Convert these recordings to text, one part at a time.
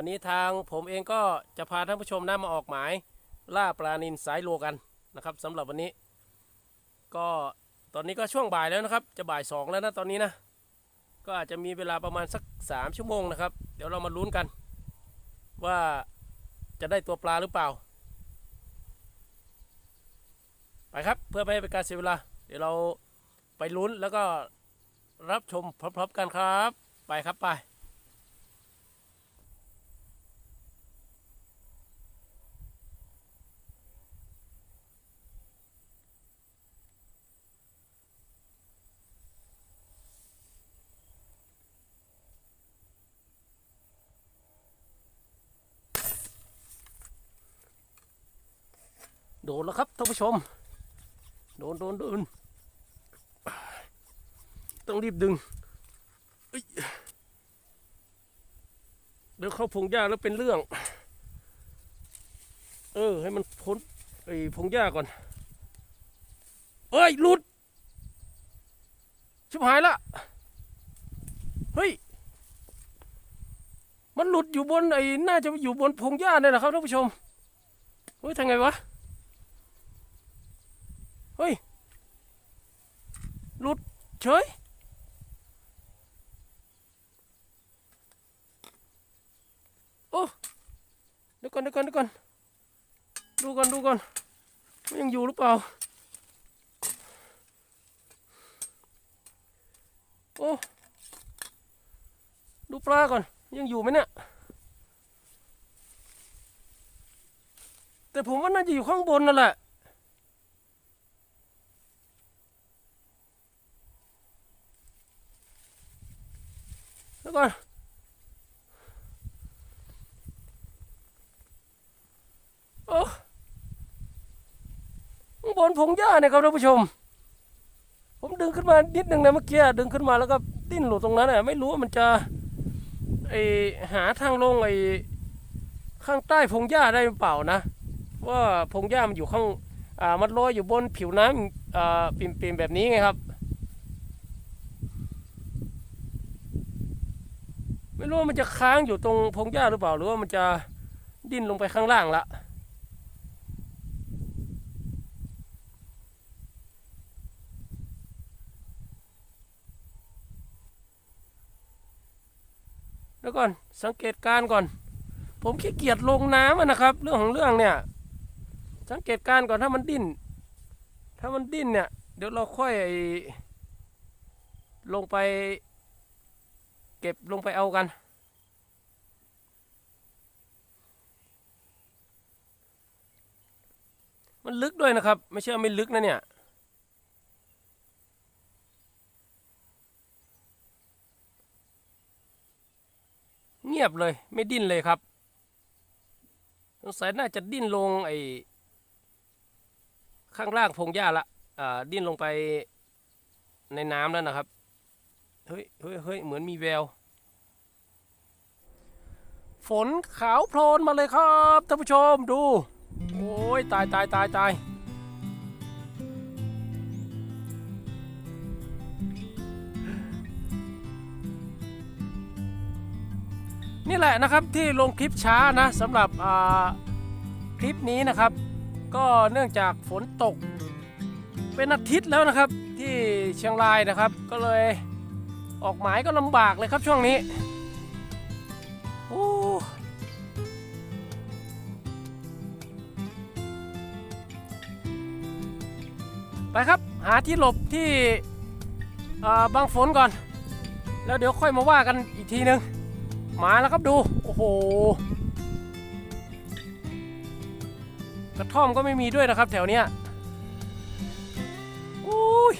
วันนี้ทางผมเองก็จะพาท่านผู้ชมนะมาออกหมายล่าปลานินสายโลกันนะครับสำหรับวันนี้ ก็ตอนนี้ก็ช่วงบ่ายแล้วนะครับ จะบ่ายสองแล้วนะตอนนี้นะ ก็อาจจะมีเวลาประมาณสักสามชั่วโมงนะครับ เดี๋ยวเรามาลุ้นกัน ว่าจะได้ตัวปลาหรือเปล่า ไปครับเพื่อไม่ให้เป็นการเสียเวลา เดี๋ยวเราไปลุ้นแล้วก็รับชมพร้อมๆกันครับ ไปครับไป โดนแล้วครับท่านผู้ชม โดนโดนโดนต้องรีบดึงเอ้ยเดี๋ยวเข้าพงหญ้าแล้วเป็นเรื่อง เออ ให้มันพ้นไอ้พงหญ้าก่อนเอ้ยหลุด ชิบหายละ เฮ้ย มันหลุดอยู่บนไอ้น่าจะอยู่บนพงหญ้าเนี่ยนะครับท่านผู้ชม เฮ้ยทำไงวะ เฮ้ยหลุดเฉยโอ้เดี๋ยวก่อนเดี๋ยวก่อนเดี๋ยวก่อนดูก่อนดูก่อนมันยังอยู่หรือเปล่าโอ้ดูปลาก่อนยังอยู่ไหมเนี่ยแต่ผมว่าน่าจะอยู่ข้างบนนั่นแหละ แล้วก่อนโอ้บนพงหญ้าเนี่ยครับท่านผู้ชม ผมดึงขึ้นมานิดนึงนะเมื่อกี้ดึงขึ้นมาแล้วก็ดิ้นหลุดตรงนั้นน่ะไม่รู้ว่ามันจะไอหาทางลงไอข้างใต้พงหญ้าได้หรือเปล่านะ ว่าพงหญ้ามันอยู่ข้างอ่ามันลอยอยู่บนผิวน้ำอ่าปิ่มๆแบบนี้ไงครับ ไม่รู้ว่ามันจะค้างอยู่ตรงพงหญ้าหรือเปล่า หรือว่ามันจะดิ้นลงไปข้างล่างละแล้วก่อนสังเกตการณ์ก่อน ผมขี้เกียจลงน้ำนะครับ เรื่องของเรื่องเนี่ย สังเกตการณ์ก่อนถ้ามันดิ้น ถ้ามันดิ้นเนี่ย เดี๋ยวเราค่อยลงไป เก็บลงไปเอากัน มันลึกด้วยนะครับ ไม่ใช่ว่าไม่ลึกนะเนี่ยเงียบเลยไม่ดิ้นเลยครับสงสัยน่าจะดิ้นลงไอ้ข้างล่างพงหญ้าละอ่าดิ้นลงไปในน้ำแล้วนะครับ เฮ้ยเฮ้ยเฮ้ยเหมือนมีแวว ฝนขาวโพลนมาเลยครับท่านผู้ชมดู โอ้ยตายตายตายตายนี่แหละนะครับที่ลงคลิปช้านะสำหรับคลิปนี้นะครับ ก็เนื่องจากฝนตกเป็นอาทิตย์แล้วนะครับที่เชียงรายนะครับ ก็เลย ออกหมายก็ลำบากเลยครับช่วงนี้โอ้ไปครับหาที่หลบที่บางฝนก่อน แล้วเดี๋ยวค่อยมาว่ากันอีกทีนึง มาแล้วครับดู โอ้โห กระท่อมก็ไม่มีด้วยนะครับแถวเนี้ยโอ้ย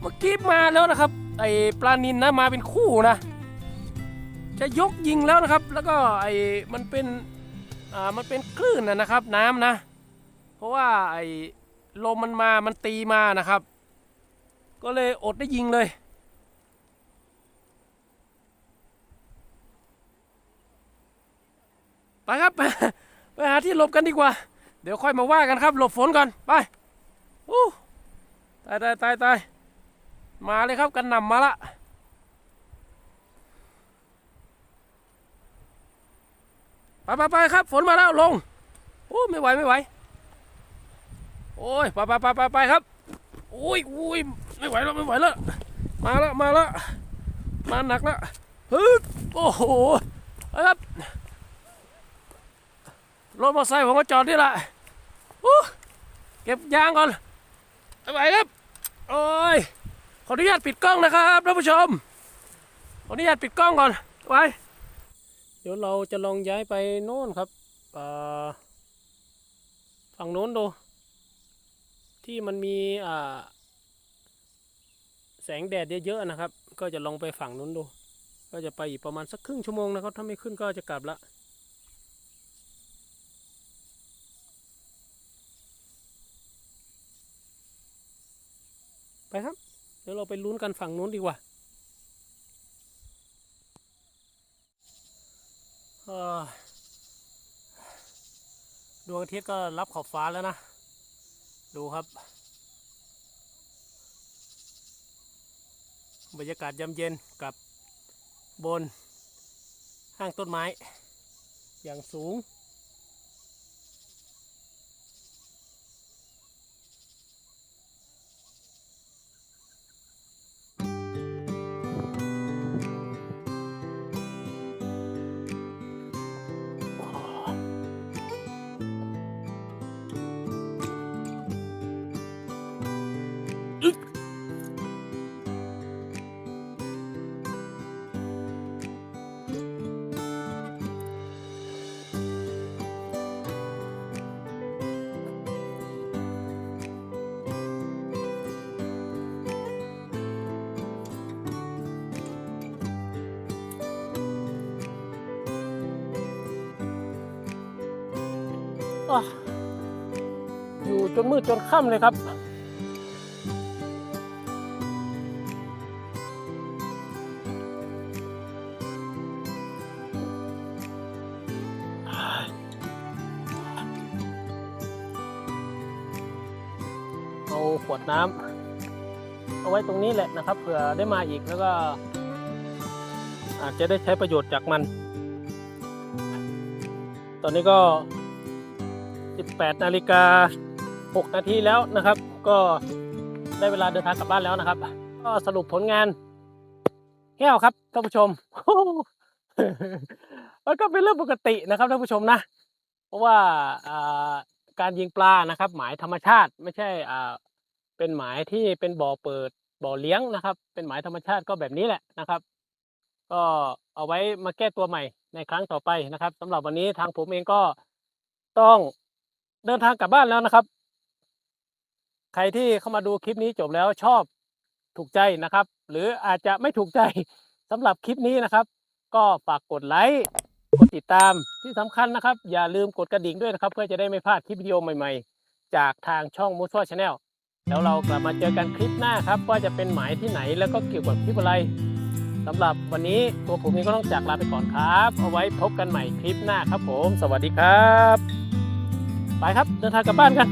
เมื่อกี้มาแล้วนะครับ ไอ้ปลานินนะมาเป็นคู่นะ จะยกยิงแล้วนะครับ แล้วก็ไอ้มันเป็นอ่ามันเป็นคลื่นนะนะครับน้ำนะ เพราะว่าไอ้ลมมันมามันตีมานะครับ ก็เลยอดได้ยิงเลยไปครับไปหาที่หลบกันดีกว่า เดี๋ยวค่อยมาว่ากันครับ หลบฝนก่อน ไปอู้ตายตายตายตาย มาเลยครับกันนำมาละไปไปไปครับ ฝนมาแล้วลงโอ้ไม่ไหวไม่ไหว โอ้ยไปไปไปไปไปครับโอ้ยโอ้ยไม่ไหวแล้วไม่ไหวแล้วมาแล้วมาแล้วมาหนักแล้วฮึโอ้โหครับรถมอเตอร์ไซค์ผมก็จอดนี่แหละอู้เก็บยางก่อนไม่ไหวครับโอ้ย ขออนุญาตปิดกล้องนะครับท่านผู้ชม ขออนุญาตปิดกล้องก่อนไว้ เดี๋ยวเราจะลองย้ายไปโน่นครับฝั่งโน้นดู ที่มันมีแสงแดดเยอะๆนะครับ ก็จะลองไปฝั่งนู้นดู ก็จะไปอีกประมาณสักครึ่งชั่วโมงนะครับ ถ้าไม่ขึ้นก็จะกลับละไปครับ ดี๋ยวเราไปลุ้นกันฝั่งนู้นดีกว่าเออดวงอาทิตย์ก็รับขอบฟ้าแล้วนะ ดูครับ บรรยากาศยามเย็นกับบนห้างต้นไม้ อย่างสูง อยู่จนมืดจนค่ำเลยครับ เอาขวดน้ำเอาไว้ตรงนี้แหละนะครับเผื่อได้มาอีกแล้วก็อาจจะได้ใช้ประโยชน์จากมัน ตอนนี้ก็ 18นาฬิกา6นาทีแล้วนะครับ ก็ได้เวลาเดินทางกลับบ้านแล้วนะครับ ก็สรุปผลงาน แก้วครับท่านผู้ชมมันก็เป็นเรื่องปกตินะครับท่านผู้ชมนะ เพราะว่าการยิงปลานะครับ หมายธรรมชาติไม่ใช่เป็นหมายที่เป็นบ่อเปิดบ่อเลี้ยงนะครับ เป็นหมายธรรมชาติก็แบบนี้แหละนะครับ ก็เอาไว้มาแก้ตัวใหม่ในครั้งต่อไปนะครับสำหรับวันนี้ทางผมเองก็ต้อง เดินทางกลับบ้านแล้วนะครับ ใครที่เข้ามาดูคลิปนี้จบแล้วชอบถูกใจนะครับ หรืออาจจะไม่ถูกใจสำหรับคลิปนี้นะครับ ก็ฝากกดไลค์กดติดตามที่สำคัญนะครับ อย่าลืมกดกระดิ่งด้วยนะครับ เพื่อจะได้ไม่พลาดคลิปวิดีโอใหม่ๆ จากทางช่องมูส w ชาแนลแล้วเรากลับมาเจอกันคลิปหน้าครับ ว่าจะเป็นหมายที่ไหนแล้วก็เกี่ยวกับคลิปอะไรสำหรับวันนี้ตัวผมเองก็ต้องจากลาไปก่อนครับ เอาไว้พบกันใหม่คลิปหน้าครับผม สวัสดีครับ ไปครับ เดินทางกลับบ้านกัน